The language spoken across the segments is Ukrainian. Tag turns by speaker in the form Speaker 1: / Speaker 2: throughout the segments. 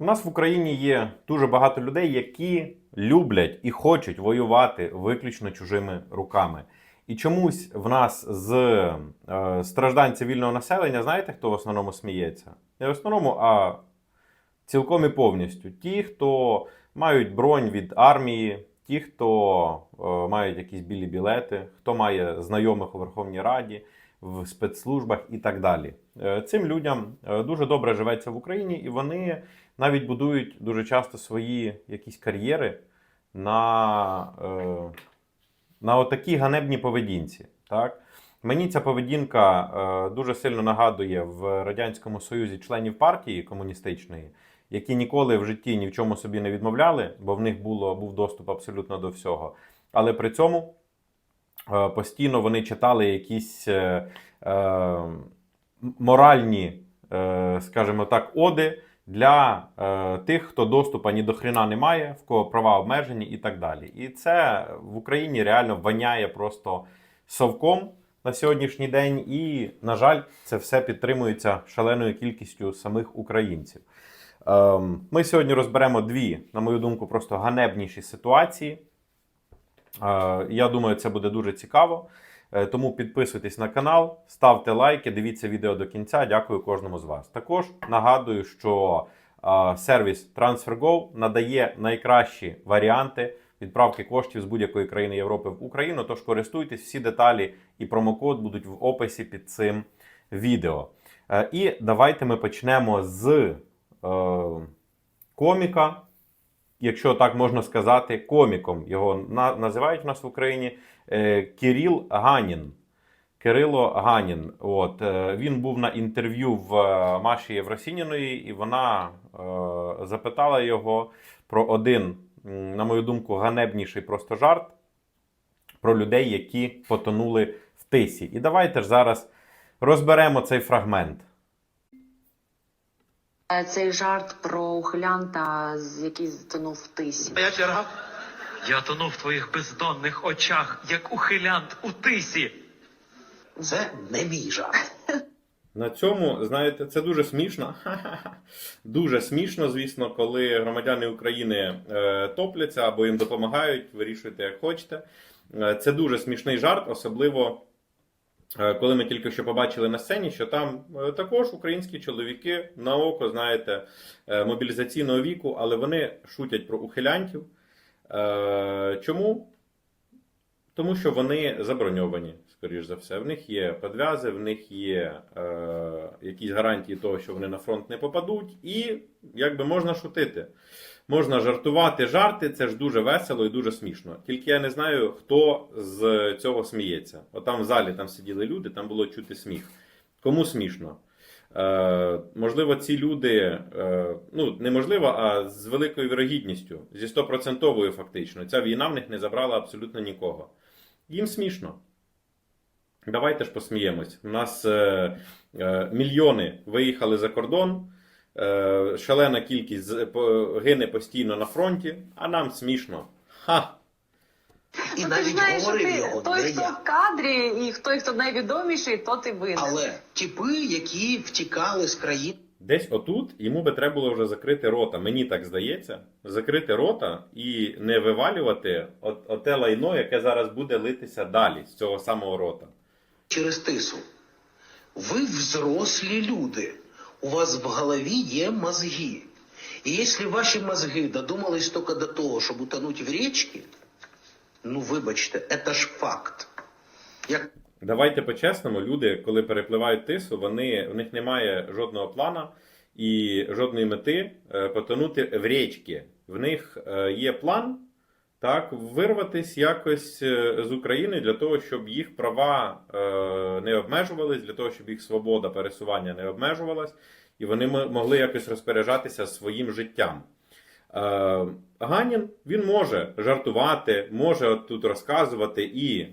Speaker 1: У нас в Україні є дуже багато людей, які люблять і хочуть воювати виключно чужими руками. І чомусь в нас з е, страждань цивільного населення, знаєте, хто в основному сміється? Не в основному, а цілком і повністю. Ті, хто мають бронь від армії, ті, хто е, мають якісь білі білети, хто має знайомих у Верховній Раді, в спецслужбах і так далі. Е, Цим людям е, дуже добре живеться в Україні, і вони навіть будують дуже часто свої якісь кар'єри на, е, на отакій ганебній поведінці. Так? Мені ця поведінка дуже сильно нагадує в Радянському Союзі членів партії комуністичної, які ніколи в житті ні в чому собі не відмовляли, бо в них було, був доступ абсолютно до всього. Але при цьому постійно вони читали якісь е, е, моральні, е, скажімо так, оди для е, тих, хто доступу ні до хрена не має, в кого права обмежені і так далі. І це в Україні реально воняє просто совком на сьогоднішній день. І, на жаль, це все підтримується шаленою кількістю самих українців. Ем, Ми сьогодні розберемо дві, на мою думку, просто ганебніші ситуації. Я думаю, це буде дуже цікаво. Е, Тому підписуйтесь на канал, ставте лайки, дивіться відео до кінця. Дякую кожному з вас. Також нагадую, що сервіс TransferGo надає найкращі варіанти відправки коштів з будь-якої країни Європи в Україну. Тож користуйтесь, всі деталі і промокод будуть в описі під цим відео. Е, І давайте ми почнемо з е, коміка, якщо так можна сказати, коміком. Його на, називають в нас в Україні е, Кирил Ганін. Кирило Ганін. От, е, він був на інтерв'ю в е, Маші Євросініної, і вона е, запитала його про один, на мою думку, ганебніший просто жарт про людей, які потонули в тисі. І давайте ж зараз розберемо цей фрагмент.
Speaker 2: Цей жарт про ухилянта, який затонув в тисі.
Speaker 3: Моя черга.
Speaker 4: Я тону в твоїх бездонних очах, як ухилянт у тисі.
Speaker 3: Це не мій жарт.
Speaker 1: На цьому, знаєте, це дуже смішно. Дуже смішно, звісно, коли громадяни України е, топляться або їм допомагають, вирішуйте як хочете. Е, це дуже смішний жарт, особливо коли ми тільки що побачили на сцені, що там е, також українські чоловіки на око, знаєте, е, мобілізаційного віку, але вони шутять про ухилянтів. Е, чому? Тому що вони заброньовані, скоріш за все. В них є подв'язи, в них є е, якісь гарантії того, що вони на фронт не попадуть, і якби можна шутити. Можна жартувати жарти, це ж дуже весело і дуже смішно. Тільки я не знаю, хто з цього сміється. От там в залі там сиділи люди, там було чути сміх. Кому смішно? Е, можливо, ці люди, е, ну неможливо, а з великою вірогідністю, зі стопроцентовою фактично, ця війна в них не забрала абсолютно нікого. Їм смішно. Давайте ж посміємось. У нас е, е, мільйони виїхали за кордон, шалена кількість гине постійно на фронті, а нам смішно. Ха!
Speaker 3: І
Speaker 2: Ну, ти ж знаєш, що ти
Speaker 3: його
Speaker 2: той, хто в кадрі, і той, хто найвідоміший, то ти винен.
Speaker 3: Але типи, які втікали з країн.
Speaker 1: Десь отут йому би треба було вже закрити рота. Мені так здається. Закрити рота і не вивалювати от, оте лайно, яке зараз буде литися далі з цього самого рота.
Speaker 3: через тису. Ви взрослі люди. У вас в голові є мозги. І якщо ваші мозги додумались тільки до того, щоб утонути в річці, ну вибачте, це ж факт. Як
Speaker 1: Давайте по-чесному, люди, коли перепливають тису, вони, в них немає жодного плана і жодної мети е, потонути в річки. В них е, є план так, вирватись якось е, з України для того, щоб їх права е, не обмежувались, для того, щоб їх свобода пересування не обмежувалась, і вони могли якось розпоряджатися своїм життям. Е, Ганін він може жартувати, може от тут розказувати і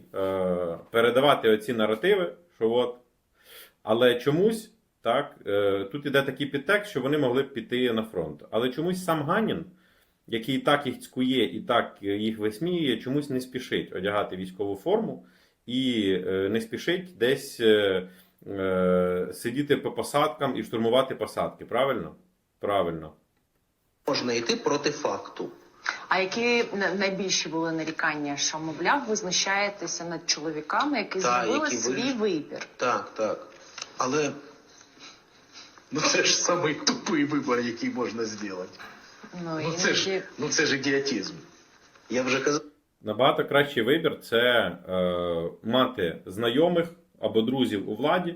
Speaker 1: передавати оці наративи, що от. Але чомусь так, тут іде такий підтекст, що вони могли б піти на фронт. Але чомусь сам Ганін, який так їх цькує і так їх висміює, чомусь не спішить одягати військову форму і е, не спішить десь е, е, сидіти по посадкам і штурмувати посадки. Правильно? Правильно.
Speaker 3: можна йти проти факту.
Speaker 2: А які найбільші були нарікання, що мовляв, ви знущаєтеся над чоловіками, які
Speaker 3: Та,
Speaker 2: зробили
Speaker 3: які
Speaker 2: свій
Speaker 3: виріш-
Speaker 2: вибір?
Speaker 3: Так, так. Але ну це ж самий тупий вибір, який можна зробити.
Speaker 2: Ну,
Speaker 3: Ну це ж, ну це ж ідіотизм. Я вже казав.
Speaker 1: Набагато кращий вибір це е, мати знайомих або друзів у владі,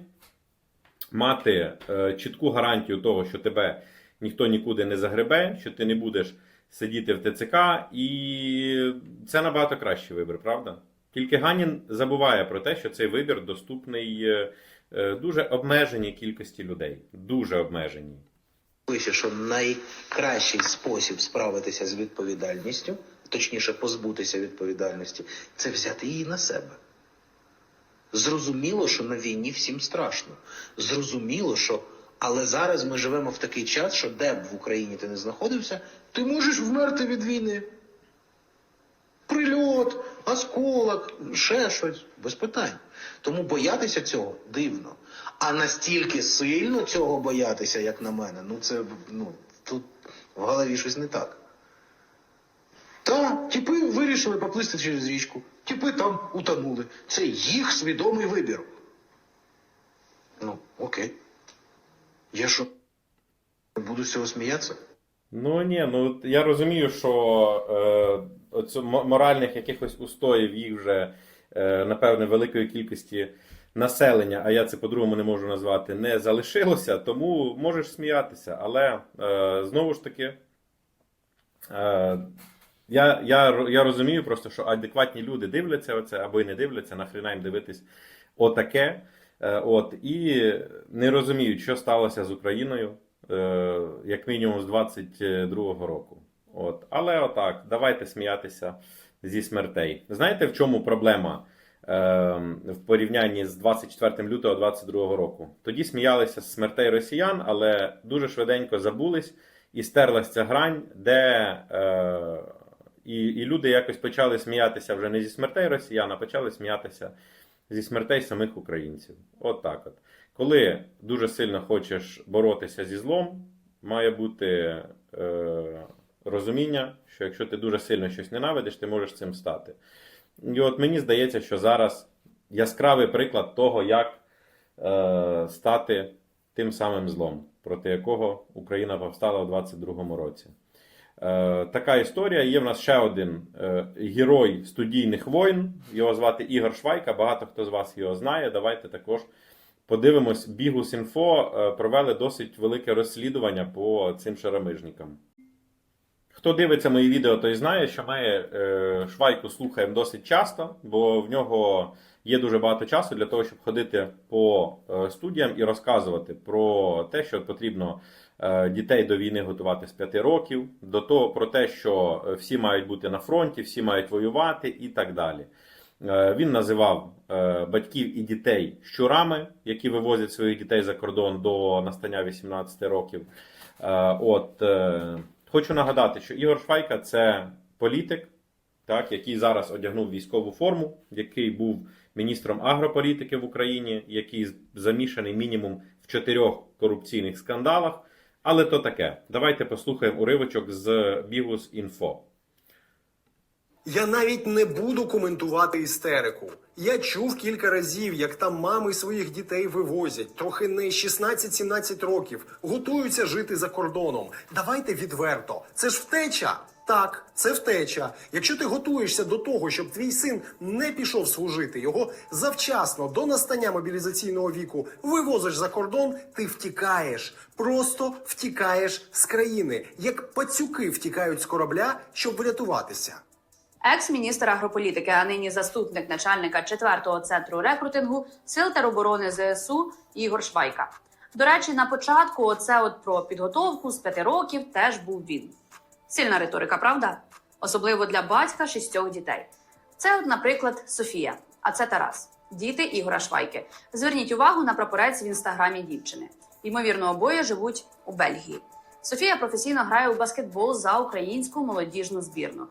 Speaker 1: мати е, чітку гарантію того, що тебе ніхто нікуди не загребе, що ти не будеш сидіти в ТЦК, і це набагато кращий вибір, правда? Тільки Ганін забуває про те, що цей вибір доступний е, е, дуже обмеженій кількості людей. Дуже обмеженій.
Speaker 3: Пише, що найкращий спосіб справитися з відповідальністю, точніше позбутися відповідальності, це взяти її на себе. Зрозуміло, що на війні всім страшно. Зрозуміло, що. Але зараз ми живемо в такий час, що де б в Україні ти не знаходився, ти можеш вмерти від війни. Осколок, ще щось, без питань. Тому боятися цього дивно. А настільки сильно цього боятися, як на мене, ну це ну, тут в голові щось не так. Та, типи вирішили поплисти через річку. Типи там утонули. Це їх свідомий вибір. Ну, окей. Я що, буду з цього сміятися?
Speaker 1: Ну ні, ну я розумію, що е, оцю моральних якихось устоїв їх вже, е, напевне, великої кількості населення, а я це по-другому не можу назвати, не залишилося, тому можеш сміятися. Але е, знову ж таки, е, я, я, я розумію просто, що адекватні люди дивляться оце або й не дивляться, нахрена їм дивитись отаке. От, і не розуміють, що сталося з Україною, як мінімум з 22-го року. От. Але отак, давайте сміятися зі смертей. Знаєте, в чому проблема е, в порівнянні з 24 лютого 22 року? Тоді сміялися з смертей росіян, але дуже швиденько забулись і стерлась ця грань, де е, і, і люди якось почали сміятися вже не зі смертей росіян, а почали сміятися зі смертей самих українців. От так от. Коли дуже сильно хочеш боротися зі злом, має бути е, розуміння, що якщо ти дуже сильно щось ненавидиш, ти можеш цим стати. І от мені здається, що зараз яскравий приклад того, як е, стати тим самим злом, проти якого Україна повстала у 22-му році. Е, така історія. Є в нас ще один е, герой студійних воїн. Його звати Ігор Швайка. Багато хто з вас його знає. Давайте також подивимось. Бігус інфо е, провели досить велике розслідування по цим шарамижникам. Хто дивиться мої відео, той знає, що ми е, Швайку слухаємо досить часто, бо в нього є дуже багато часу для того, щоб ходити по е, студіям і розказувати про те, що потрібно е, дітей до війни готувати з 5 років, до того про те, що е, всі мають бути на фронті, всі мають воювати і так далі. Е, Він називав е, батьків і дітей щурами, які вивозять своїх дітей за кордон до настання 18 років. Е, От е, хочу нагадати, що Ігор Швайка це політик, так, який зараз одягнув військову форму, який був міністром агрополітики в Україні, який замішаний мінімум в чотирьох корупційних скандалах. Але то таке. Давайте послухаємо уривочок з Бігус Інфо.
Speaker 5: Я навіть не буду коментувати істерику. Я чув кілька разів, як там мами своїх дітей вивозять, трохи не 16-17 років, готуються жити за кордоном. Давайте відверто. Це ж втеча. Так, це втеча. Якщо ти готуєшся до того, щоб твій син не пішов служити, його завчасно до настання мобілізаційного віку вивозиш за кордон, ти втікаєш. Просто втікаєш з країни, як пацюки втікають з корабля, щоб врятуватися.
Speaker 6: Екс-міністр агрополітики, а нині заступник начальника 4-го центру рекрутингу Сил тероборони ЗСУ Ігор Швайка. До речі, на початку оце от про підготовку з п'яти років теж був він. Сильна риторика, правда? Особливо для батька шістьох дітей. Це, от, наприклад, Софія, а це Тарас, діти Ігора Швайки. Зверніть увагу на прапорець в інстаграмі дівчини. Ймовірно, обоє живуть у Бельгії. Софія професійно грає у баскетбол за українську молодіжну збірну.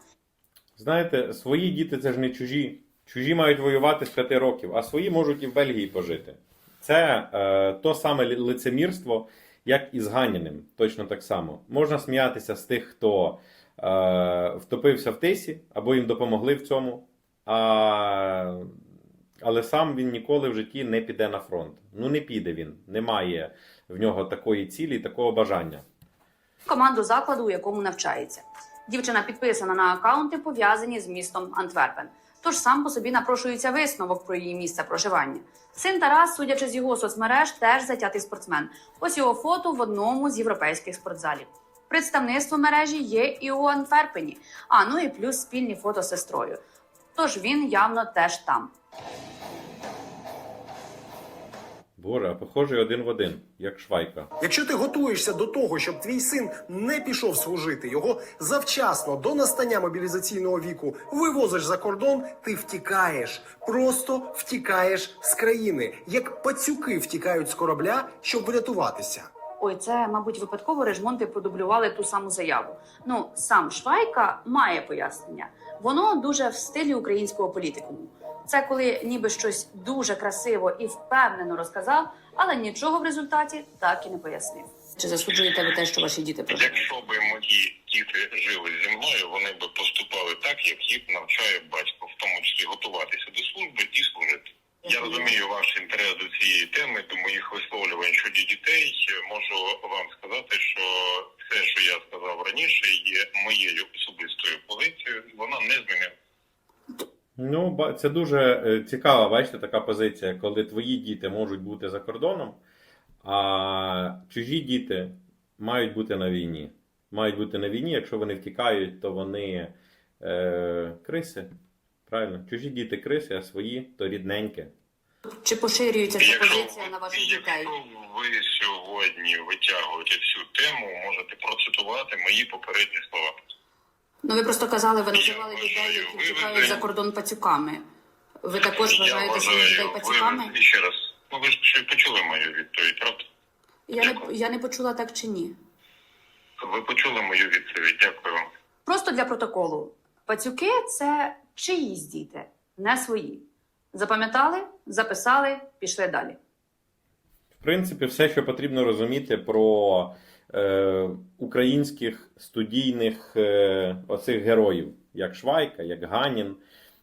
Speaker 1: Знаєте, свої діти це ж не чужі. Чужі мають воювати з 5 років, а свої можуть і в Бельгії пожити. Це е, то саме лицемірство, як і з Ганіним, точно так само. Можна сміятися з тих, хто е, втопився в тисі, або їм допомогли в цьому. А, але сам він ніколи в житті не піде на фронт. Ну не піде він. Немає в нього такої цілі, такого бажання.
Speaker 6: команду закладу, у якому навчається. Дівчина підписана на акаунти, пов'язані з містом Антверпен. Тож сам по собі напрошується висновок про її місце проживання. Син Тарас, судячи з його соцмереж, теж затятий спортсмен. Ось його фото в одному з європейських спортзалів. Представництво мережі є і у Антверпені. А ну і плюс спільні фото з сестрою. Тож він явно теж там.
Speaker 1: Боже, а похожий один в один, як швайка.
Speaker 5: Якщо ти готуєшся до того, щоб твій син не пішов служити, його завчасно до настання мобілізаційного віку вивозиш за кордон, ти втікаєш, просто втікаєш з країни, як пацюки втікають з корабля, щоб врятуватися.
Speaker 6: Ой, це, мабуть, випадково режмонти продублювали ту саму заяву. Ну, сам Швайка має пояснення. Воно дуже в стилі українського політикуму. Це коли ніби щось дуже красиво і впевнено розказав, але нічого в результаті так і не пояснив. Чи засуджуєте ви те, що ваші діти прожили?
Speaker 7: Якщо б мої діти жили зі мною, вони б поступали так, як їх навчає батько, в тому числі готуватися до служби і служити. Я розумію ваш інтерес до цієї теми, до моїх висловлювань щодо дітей. Можу вам сказати, що все, що я сказав раніше, є моєю особистою позицією. Вона не змінила.
Speaker 1: Ну, ба- це дуже е, цікава, бачите, така позиція, коли твої діти можуть бути за кордоном, а чужі діти мають бути на війні. Мають бути на війні, якщо вони втікають, то вони е, криси. Правильно, чужі діти криси, а свої то рідненьке.
Speaker 6: Чи поширюється ця позиція на ваших дітей?
Speaker 7: якщо ви сьогодні витягуєте цю тему, можете процитувати мої попередні слова.
Speaker 6: Ну ви просто казали, ви називали людей, які втікають за кордон пацюками. Ви також вважаєте своїх людей пацюками?
Speaker 7: ви ще раз. Ну ви ж почули мою відповідь, правда?
Speaker 6: Я не я не почула так чи ні.
Speaker 7: Ви почули мою відповідь. Дякую вам.
Speaker 6: Просто для протоколу. Пацюки це чиїсь діти, не свої. Запам'ятали, записали, пішли далі.
Speaker 1: В принципі, все, що потрібно розуміти про українських студійних е, оцих героїв, як Швайка, як Ганін,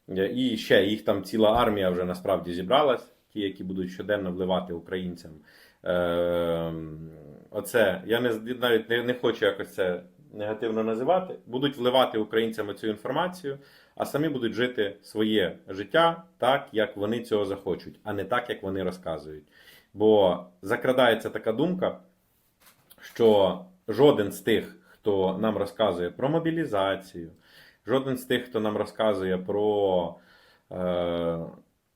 Speaker 1: е, і ще їх там ціла армія вже насправді зібралась, ті, які будуть щоденно вливати українцям. Е, оце я не навіть не, не хочу якось це негативно називати. Будуть вливати українцям цю інформацію, а самі будуть жити своє життя так, як вони цього захочуть, а не так, як вони розказують. Бо закрадається така думка, що жоден з тих, хто нам розказує про мобілізацію, жоден з тих, хто нам розказує про е,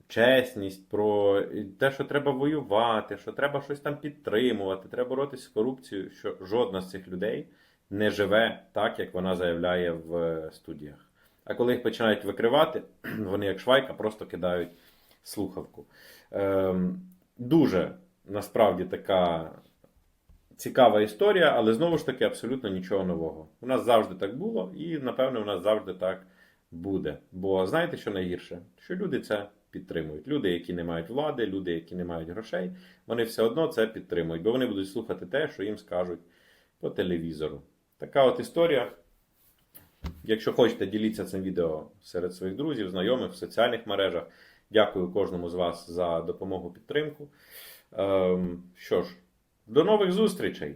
Speaker 1: чесність, про те, що треба воювати, що треба щось там підтримувати, треба боротися з корупцією, що жодна з цих людей не живе так, як вона заявляє в студіях. А коли їх починають викривати, вони як швайка просто кидають слухавку. Ем, дуже насправді така цікава історія, але знову ж таки абсолютно нічого нового. У нас завжди так було, і напевно у нас завжди так буде. Бо знаєте, що найгірше? Що люди це підтримують. Люди, які не мають влади, люди, які не мають грошей, вони все одно це підтримують, бо вони будуть слухати те, що їм скажуть по телевізору. Така от історія. Якщо хочете, діліться цим відео серед своїх друзів, знайомих в соціальних мережах. Дякую кожному з вас за допомогу підтримку. Ем, що ж, до нових зустрічей!